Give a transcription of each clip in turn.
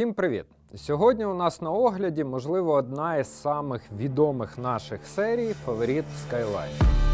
Всім привіт! Сьогодні у нас на огляді, можливо, одна із самих відомих наших серій фаворит Skyline.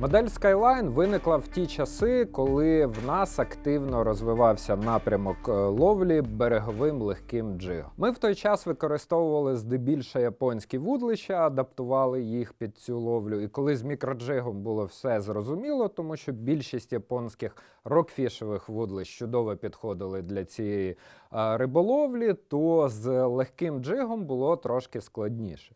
Модель Skyline виникла в ті часи, коли в нас активно розвивався напрямок е, ловлі береговим легким джигом. Ми в той час використовували здебільшого японські вудлища, адаптували їх під цю ловлю. І коли з мікроджигом було все зрозуміло, тому що більшість японських рокфішевих вудлищ чудово підходили для цієї е, риболовлі, то з легким джигом було трошки складніше.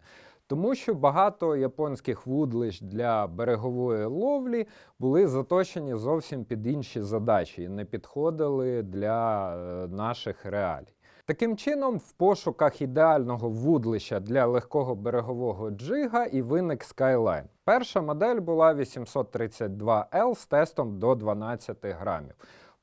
Тому що багато японських вудлищ для берегової ловлі були заточені зовсім під інші задачі і не підходили для е, наших реалій. Таким чином, в пошуках ідеального вудлища для легкого берегового джига і виник Skyline. Перша модель була 832L з тестом до 12 грамів.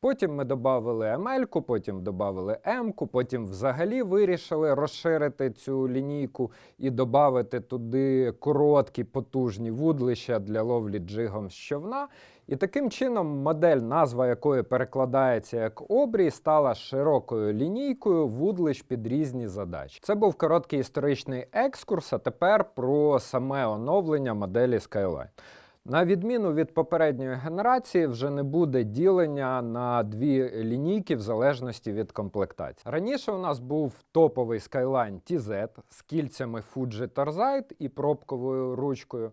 Потім ми додали ML, потім додали М, потім взагалі вирішили розширити цю лінійку і додати туди короткі потужні вудлища для ловлі джигом з човна. І таким чином модель, назва якої перекладається як обрій, стала широкою лінійкою вудлищ під різні задачі. Це був короткий історичний екскурс, а тепер про саме оновлення моделі Skyline. На відміну від попередньої генерації, вже не буде ділення на дві лінійки в залежності від комплектації. Раніше у нас був топовий Skyline TZ з кільцями Fuji Torzite і пробковою ручкою.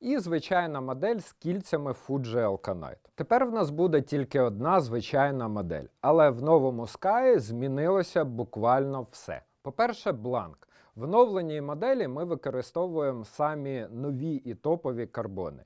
І звичайна модель з кільцями Fuji Alkanite. Тепер в нас буде тільки одна звичайна модель, але в новому Sky змінилося буквально все. По-перше, бланк. В оновленій моделі ми використовуємо самі нові і топові карбони.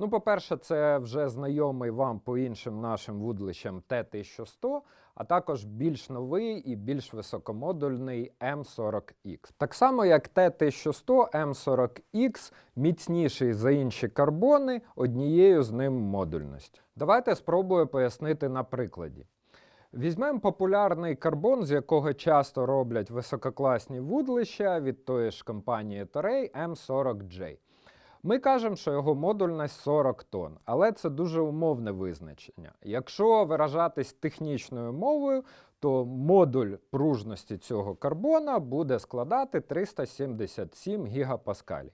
Ну, по-перше, це вже знайомий вам по іншим нашим вудлищам Т1100, а також більш новий і більш високомодульний М40X. Так само, як Т1100, М40X міцніший за інші карбони однією з ним модульністю. Давайте спробую пояснити на прикладі. Візьмемо популярний карбон, з якого часто роблять висококласні вудлища від тої ж компанії Torrey M40J. Ми кажемо, що його модульність 40 тонн, але це дуже умовне визначення. Якщо виражатись технічною мовою, то модуль пружності цього карбона буде складати 377 гігапаскалів.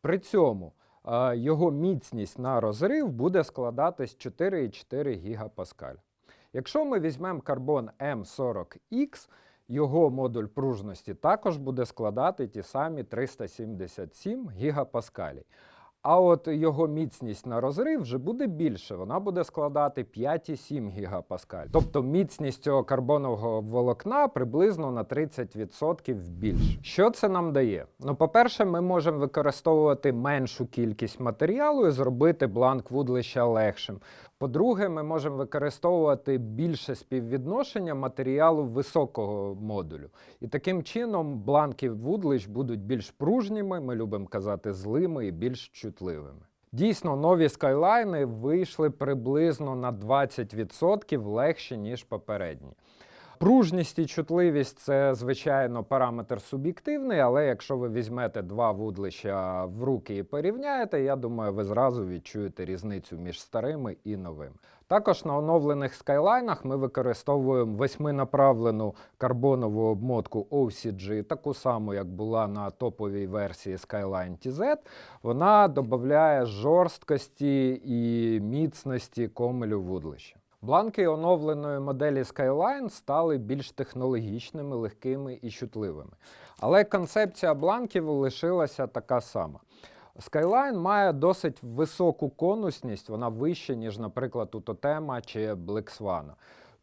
При цьому е, його міцність на розрив буде складатись 4,4 гігапаскаль. Якщо ми візьмемо карбон М40X, його модуль пружності також буде складати ті самі 377 гігапаскалів. А от його міцність на розрив вже буде більше, вона буде складати 5,7 гігапаскаль. Тобто міцність цього карбонового волокна приблизно на 30% більше. Що це нам дає? Ну, по-перше, ми можемо використовувати меншу кількість матеріалу і зробити бланк вудлища легшим. По-друге, ми можемо використовувати більше співвідношення матеріалу високого модулю. І таким чином бланки вудлич будуть більш пружніми, ми любимо казати злими і більш чутливими. Дійсно, нові скайлайни вийшли приблизно на 20% легші, ніж попередні. Пружність і чутливість це, звичайно, параметр суб'єктивний, але якщо ви візьмете два вудлища в руки і порівняєте, я думаю, ви зразу відчуєте різницю між старими і новими. Також на оновлених скайлайнах ми використовуємо восьминаправлену карбонову обмотку OCG, таку саму, як була на топовій версії Skyline TZ. Вона додає жорсткості і міцності комелю вудлища. Бланки оновленої моделі Skyline стали більш технологічними, легкими і чутливими. Але концепція бланків лишилася така сама. Skyline має досить високу конусність, вона вища, ніж, наприклад, у Тотема чи Black Swan.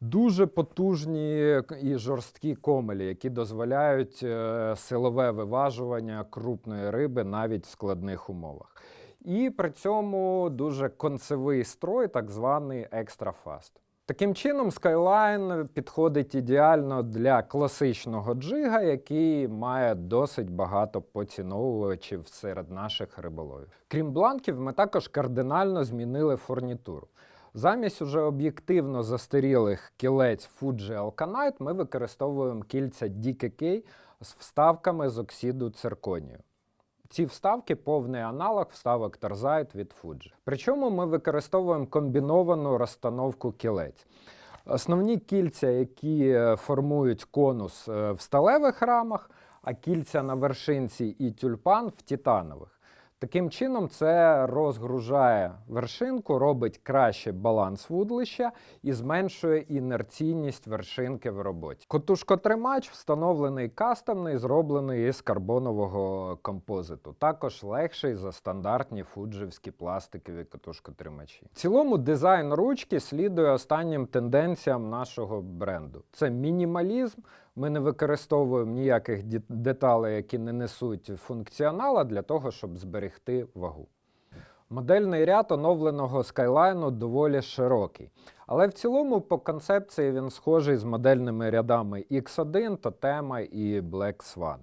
Дуже потужні і жорсткі комелі, які дозволяють е, силове виважування крупної риби навіть в складних умовах. І при цьому дуже концевий строй, так званий Fast. Таким чином, Skyline підходить ідеально для класичного джига, який має досить багато поціновувачів серед наших риболовів. Крім бланків, ми також кардинально змінили фурнітуру. Замість уже об'єктивно застарілих кілець Fuji Alkanite ми використовуємо кільця DKK з вставками з оксиду цирконію. Ці вставки повний аналог вставок Тарзайт від Fuji. Причому ми використовуємо комбіновану розстановку кілець. Основні кільця, які е, формують конус е, в сталевих рамах, а кільця на вершинці і тюльпан в титанових. Таким чином, це розгружає вершинку, робить краще баланс вудлища і зменшує інерційність вершинки в роботі. Котушкотримач встановлений кастомний, зроблений із карбонового композиту. Також легший за стандартні фуджівські пластикові котушкотримачі. В цілому дизайн ручки слідує останнім тенденціям нашого бренду. Це мінімалізм. Ми не використовуємо ніяких деталей, які не несуть функціонала для того, щоб зберегти вагу. Модельний ряд оновленого Skyline доволі широкий. Але в цілому по концепції він схожий з модельними рядами X1, Totema і Black Swan.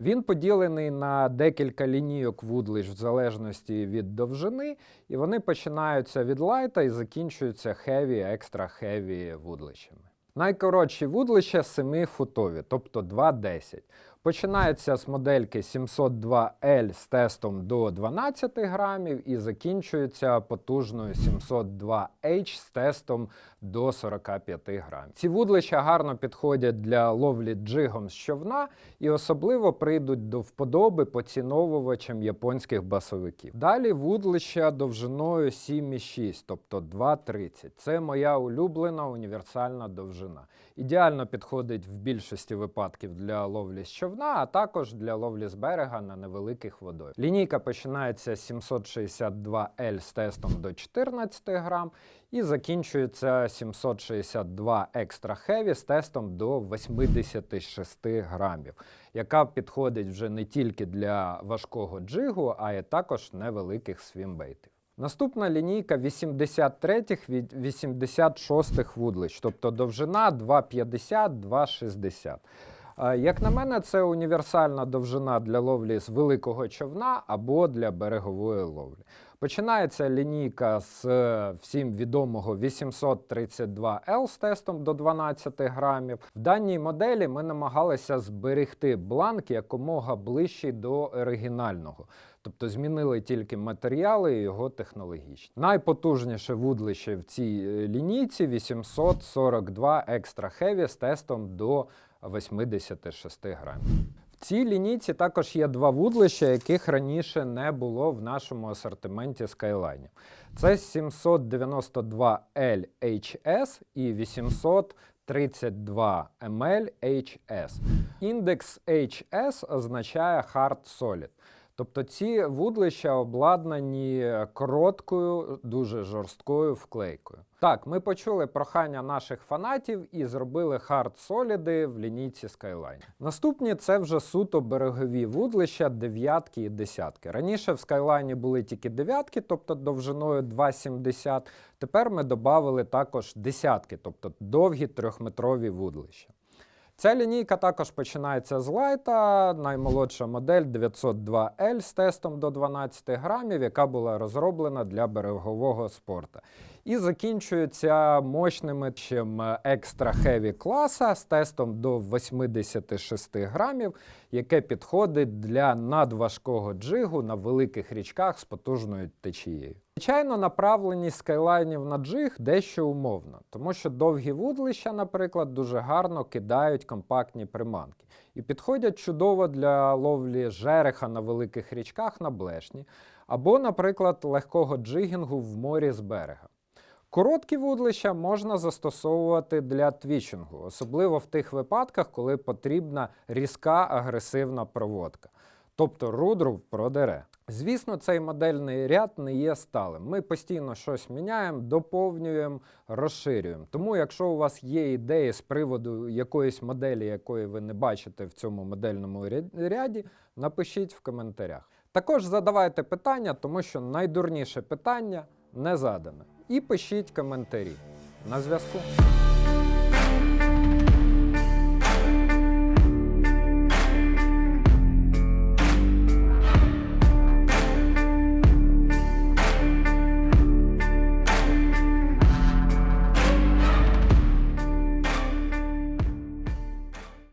Він поділений на декілька лінійок вудлищ в залежності від довжини, і вони починаються від лайта і закінчуються heavy, екстра heavy вудлищами. Найкоротші вудлища 7-футові, тобто 2,10. Починається з модельки 702L з тестом до 12 грамів і закінчується потужною 702H з тестом до 45 грамів. Ці вудлища гарно підходять для ловлі джигом з човна і особливо прийдуть до вподоби поціновувачам японських басовиків. Далі вудлища довжиною 7,6, тобто 2,30. Це моя улюблена універсальна довжина. Ідеально підходить в більшості випадків для ловлі з човна, а також для ловлі з берега на невеликих водоймах. Лінійка починається 762L з тестом до 14 грам і закінчується 762 Extra Heavy з тестом до 86 грамів, яка підходить вже не тільки для важкого джигу, а й також невеликих свімбейтів. Наступна лінійка 83 від 86 вудлищ, тобто довжина 2,50-2,60. Як на мене, це універсальна довжина для ловлі з великого човна або для берегової ловлі. Починається лінійка з е, всім відомого 832L з тестом до 12 грамів. В даній моделі ми намагалися зберегти бланк якомога ближчий до оригінального. Тобто змінили тільки матеріали і його технологічні. Найпотужніше вудлище в цій е, лінійці 842 Extra Heavy з тестом до 86 грамів. В цій лінійці також є два вудлища, яких раніше не було в нашому асортименті Skyline. Це 792L HS і 832 ML HS. Індекс HS означає Hard Solid. Тобто ці вудлища обладнані короткою, дуже жорсткою вклейкою. Так, ми почули прохання наших фанатів і зробили хард-соліди в лінійці Skyline. Наступні це вже суто берегові вудлища, дев'ятки і десятки. Раніше в Skyline були тільки дев'ятки, тобто довжиною 2,70. Тепер ми додали також десятки, тобто довгі трьохметрові вудлища. Ця лінійка також починається з лайта, наймолодша модель 902L з тестом до 12 грамів, яка була розроблена для берегового спорту. І закінчується мощними чим екстра хеві класа з тестом до 86 грамів, яке підходить для надважкого джигу на великих річках з потужною течією. Звичайно, направленість скайлайнів на джиг дещо умовна, тому що довгі вудлища, наприклад, дуже гарно кидають компактні приманки і підходять чудово для ловлі жереха на великих річках на блешні, або, наприклад, легкого джигінгу в морі з берега. Короткі вудлища можна застосовувати для твічингу, особливо в тих випадках, коли потрібна різка агресивна проводка. Тобто рудру продере. Звісно, цей модельний ряд не є сталим. Ми постійно щось міняємо, доповнюємо, розширюємо. Тому, якщо у вас є ідеї з приводу якоїсь моделі, якої ви не бачите в цьому модельному ряді, напишіть в коментарях. Також задавайте питання, тому що найдурніше питання не задане. І пишіть коментарі. На зв'язку.